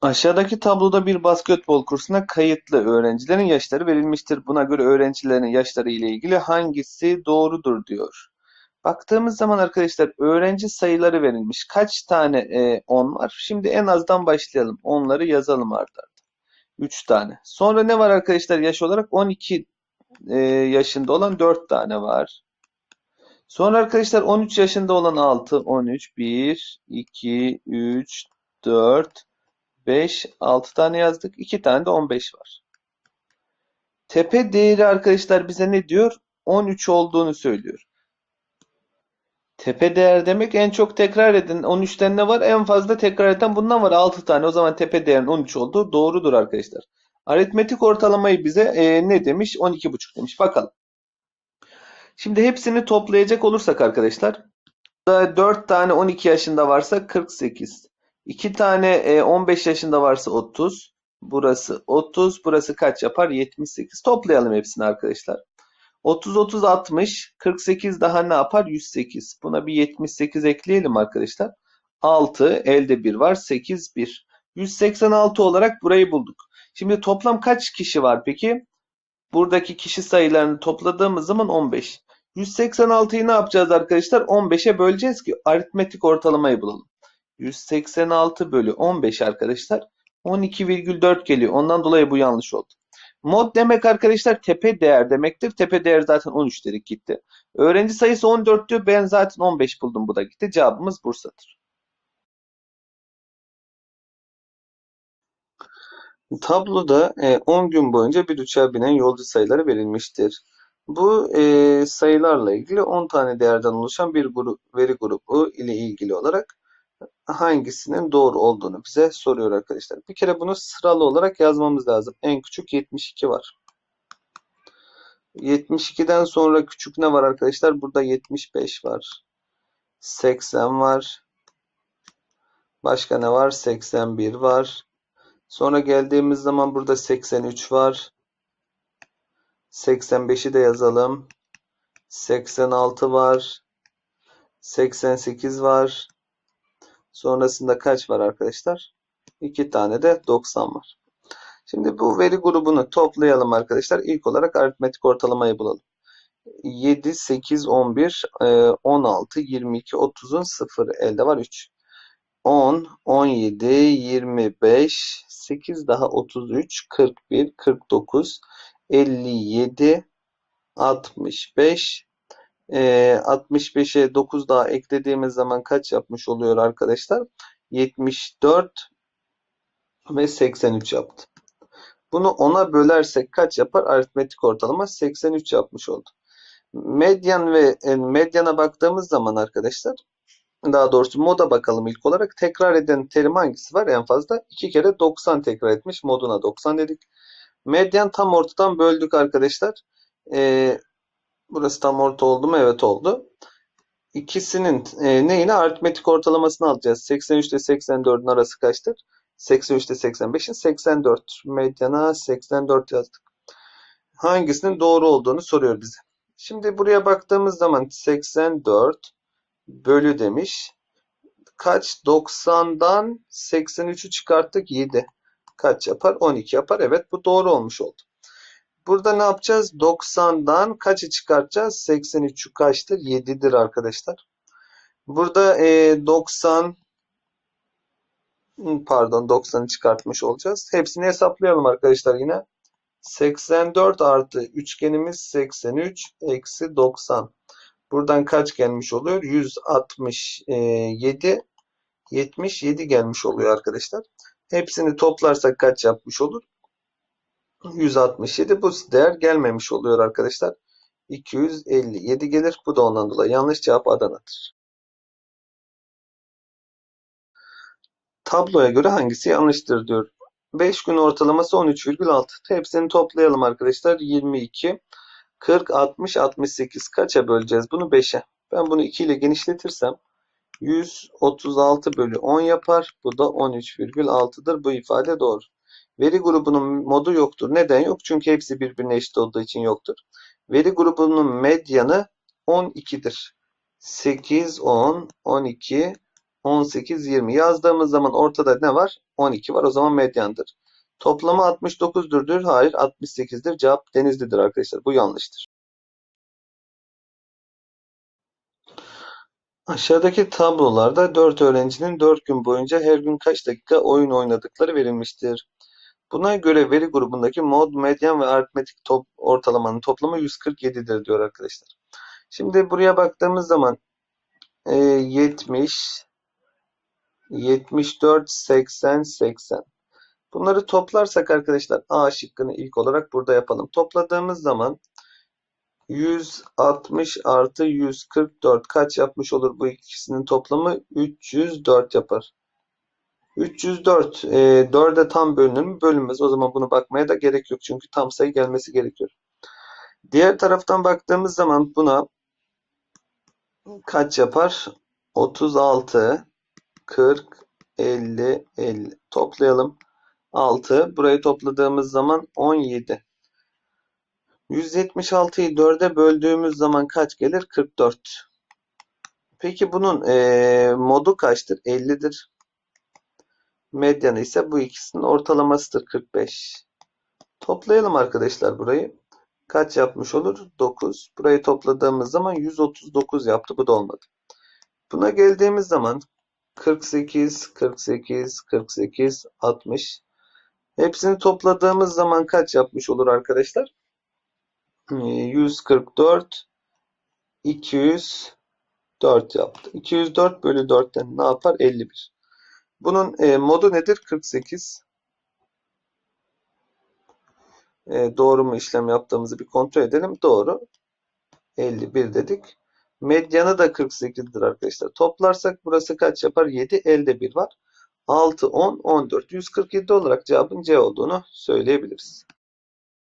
Aşağıdaki tabloda bir basketbol kursuna kayıtlı öğrencilerin yaşları verilmiştir. Buna göre öğrencilerin yaşları ile ilgili hangisi doğrudur diyor. Baktığımız zaman arkadaşlar öğrenci sayıları verilmiş. Kaç tane e, 10 var? Şimdi en azdan başlayalım. Onları yazalım arda arda. 3 tane. Sonra ne var arkadaşlar yaş olarak? 12 e, yaşında olan 4 tane var. Sonra arkadaşlar 13 yaşında olan 6, 13, 1, 2, 3, 4, 5, 6 tane yazdık. 2 tane de 15 var. Tepe değeri arkadaşlar bize ne diyor? 13 olduğunu söylüyor. Tepe değer demek en çok tekrar eden 13'ten ne var? En fazla tekrar eden bundan var 6 tane. O zaman tepe değerin 13 olduğu doğrudur arkadaşlar. Aritmetik ortalamayı bize e, ne demiş? 12,5 demiş. Bakalım. Şimdi hepsini toplayacak olursak arkadaşlar. 4 tane 12 yaşında varsa 48. 2 tane e, 15 yaşında varsa 30. Burası 30. Burası kaç yapar? 78. Toplayalım hepsini arkadaşlar. 30, 30, 60. 48 daha ne yapar? 108. Buna bir 78 ekleyelim arkadaşlar. 6. Elde 1 var. 8, 1. 186 olarak burayı bulduk. Şimdi toplam kaç kişi var peki? Buradaki kişi sayılarını topladığımız zaman 15. 186'yı ne yapacağız arkadaşlar? 15'e böleceğiz ki aritmetik ortalamayı bulalım. 186 bölü 15 arkadaşlar 12,4 geliyor. Ondan dolayı bu yanlış oldu. Mod demek arkadaşlar tepe değer demektir. Tepe değer zaten 13 dedik gitti. Öğrenci sayısı 14 diyor. Ben zaten 15 buldum. Bu da gitti. Cevabımız Bursa'dır. Tabloda 10 gün boyunca bir uçağa binen yolcu sayıları verilmiştir. Bu e, sayılarla ilgili 10 tane değerden oluşan bir veri grubu ile ilgili olarak hangisinin doğru olduğunu bize soruyor arkadaşlar. Bir kere bunu sıralı olarak yazmamız lazım. En küçük 72 var. 72'den sonra küçük ne var arkadaşlar? Burada 75 var. 80 var. Başka ne var? 81 var. Sonra geldiğimiz zaman burada 83 var. 85'i de yazalım. 86 var. 88 var. Sonrasında kaç var arkadaşlar? 2 tane de 90 var. Şimdi bu veri grubunu toplayalım arkadaşlar. İlk olarak aritmetik ortalamayı bulalım. 7, 8, 11, 16, 22, 30'un 0 elde var 3. 10, 17, 25, 8 daha 33, 41, 49, 57, 65, e, 65'e 9 daha eklediğimiz zaman kaç yapmış oluyor arkadaşlar? 74 ve 83 yaptı. Bunu 10'a bölersek kaç yapar? Aritmetik ortalama 83 yapmış oldu. Medyan ve e, medyana baktığımız zaman arkadaşlar daha doğrusu moda bakalım ilk olarak. Tekrar eden terim hangisi var? En fazla 2 kere 90 tekrar etmiş. Moduna 90 dedik. Medyan tam ortadan böldük arkadaşlar. Ee, burası tam orta oldu mu? Evet oldu. İkisinin e, neyine? Aritmetik ortalamasını alacağız. 83 ile 84'ün arası kaçtır? 83 ile 85'in 84. Medyana 84 yazdık. Hangisinin doğru olduğunu soruyor bize. Şimdi buraya baktığımız zaman 84 bölü demiş. Kaç? 90'dan 83'ü çıkarttık 7. Kaç yapar? 12 yapar. Evet bu doğru olmuş oldu. Burada ne yapacağız? 90'dan kaçı çıkartacağız? 83'ü kaçtır? 7'dir arkadaşlar. Burada e, 90 pardon 90'ı çıkartmış olacağız. Hepsini hesaplayalım arkadaşlar yine. 84 artı üçgenimiz 83 eksi 90. Buradan kaç gelmiş oluyor? 167 77 gelmiş oluyor arkadaşlar. Hepsini toplarsak kaç yapmış olur? 167 bu değer gelmemiş oluyor arkadaşlar. 257 gelir. Bu da ondan dolayı yanlış cevap Adana'dır. Tabloya göre hangisi yanlıştır diyor. 5 gün ortalaması 13,6. Hepsini toplayalım arkadaşlar. 22, 40, 60, 68. Kaça böleceğiz bunu? 5'e. Ben bunu 2 ile genişletirsem 136 bölü 10 yapar. Bu da 13,6'dır. Bu ifade doğru. Veri grubunun modu yoktur. Neden yok? Çünkü hepsi birbirine eşit olduğu için yoktur. Veri grubunun medyanı 12'dir. 8, 10, 12, 18, 20. Yazdığımız zaman ortada ne var? 12 var. O zaman medyandır. Toplamı 69'durdur. Hayır 68'dir. Cevap Denizli'dir arkadaşlar. Bu yanlıştır. Aşağıdaki tablolarda 4 öğrencinin 4 gün boyunca her gün kaç dakika oyun oynadıkları verilmiştir. Buna göre veri grubundaki mod, medyan ve aritmetik top, ortalamanın toplamı 147'dir diyor arkadaşlar. Şimdi buraya baktığımız zaman e, 70, 74, 80, 80. Bunları toplarsak arkadaşlar A şıkkını ilk olarak burada yapalım. Topladığımız zaman 160 artı 144 kaç yapmış olur bu ikisinin toplamı? 304 yapar. 304 e, 4'e tam bölünür mü? Bölünmez. O zaman bunu bakmaya da gerek yok. Çünkü tam sayı gelmesi gerekiyor. Diğer taraftan baktığımız zaman buna kaç yapar? 36, 40, 50, 50. Toplayalım. 6. Burayı topladığımız zaman 17. 176'yı 4'e böldüğümüz zaman kaç gelir? 44. Peki bunun eee, modu kaçtır? 50'dir. Medyanı ise bu ikisinin ortalamasıdır 45. Toplayalım arkadaşlar burayı. Kaç yapmış olur? 9. Burayı topladığımız zaman 139 yaptı. Bu da olmadı. Buna geldiğimiz zaman 48, 48, 48, 60. Hepsini topladığımız zaman kaç yapmış olur arkadaşlar? Ee, 144, 204 yaptı. 204 bölü 4'ten ne yapar? 51. Bunun e, modu nedir? 48. E, doğru mu işlem yaptığımızı bir kontrol edelim. Doğru. 51 dedik. Medyanı da 48'dir arkadaşlar. Toplarsak burası kaç yapar? 7. Elde 1 var. 6, 10, 14. 147 olarak cevabın C olduğunu söyleyebiliriz.